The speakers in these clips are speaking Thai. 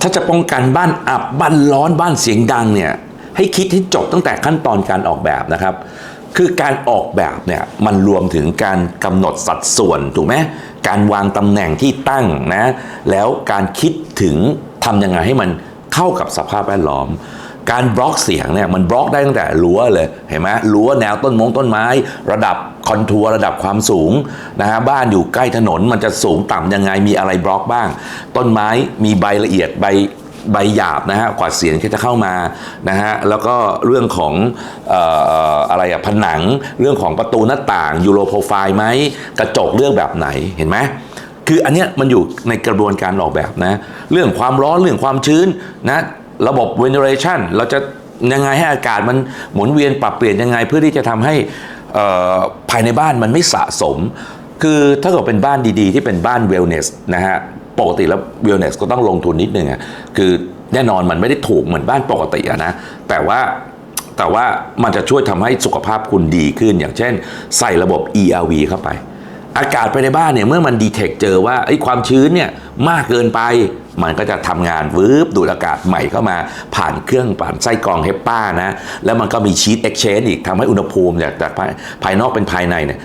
ถ้าจะป้องกันบ้านอับบ้านร้อนบ้านเสียงดังเนี่ยให้คิดให้จบตั้งแต่ขั้นตอนการออกแบบนะครับ คือการออกแบบเนี่ยมันรวมถึงการกำหนดสัดส่วนถูกไหมการวางตำแหน่งที่ตั้งนะแล้วการคิดถึงทำยังไงให้มันเข้ากับสภาพแวดล้อม การบล็อกเสียงเนี่ยมันบล็อกได้ตั้งแต่รั้วเลยเห็นไหมรั้วแนวต้นมงต้นไม้ ระดับคอนทัวร์ระดับความสูงนะฮะบ้านอยู่ใกล้ถนนมันจะสูงต่ำยังไงมีอะไรบล็อกบ้าง ต้นไม้มีใบละเอียดใบใบหยาบนะฮะกว่าเสียงที่จะเข้ามานะฮะแล้วก็เรื่องของอออะไรอะผนังเรื่องของประตูหน้าต่างยูโรโปรไฟล์ไหมกระจกเลือกแบบไหนเห็นไหมคืออันเนี้ยมันอยู่ในกระบวนการออกแบบนะ เรื่องความร้อนเรื่องความชื้นนะ ระบบ ventilation เราจะยังไงให้อากาศมันหมุนเวียนปรับเปลี่ยนยังไงเพื่อที่จะทำให้ภายในบ้านมันไม่สะสม คือถ้าเกิดเป็นบ้านดีๆ ที่เป็นบ้าน wellness นะฮะปกติแล้ว wellness ก็ต้องลงทุนนิดนึงอะคือแน่นอนมันไม่ได้ถูกเหมือนบ้านปกติอะนะแต่ว่าแต่ว่ามันจะช่วยทำให้สุขภาพคุณดีขึ้น อย่างเช่น ใส่ระบบ ERV เข้าไป อากาศภายในบ้านเนี่ยเมื่อมันดีเทคเจอว่าไอ้ความชื้นเนี่ยมากเกินไปมันก็จะทำงานวืบดูดอากาศใหม่เข้ามาผ่านเครื่องผ่านไส้กรองเฮปป้านะ แล้วมันก็มีชีตเอ็กชแนนอีกทำให้อุณหภูมิจากจากภายนอกเป็นภายในเนี่ย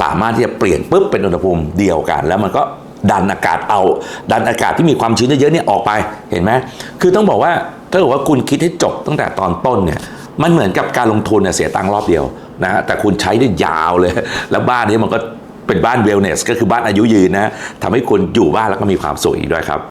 สามารถที่จะเปลี่ยนปุ๊บเป็นอุณหภูมิเดียวกัน แล้วมันก็ดันอากาศเอา ดันอากาศที่มีความชื้นเยอะๆเนี่ยออกไปเห็นไหมคือต้องบอกว่าถ้าเกิดว่าคุณคิดให้จบตั้งแต่ตอนต้นเนี่ยมันเหมือนกับการลงทุนเนี่ยเสียตังค์รอบเดียวนะฮะแต่คุณใช้ได้ยาวเลย แล้วบ้านนี้มันก็ เป็นบ้านเวลเนส ก็คือบ้านอายุยืนนะทำให้คุณอยู่บ้านแล้วก็มีความสุขอีกด้วยครับ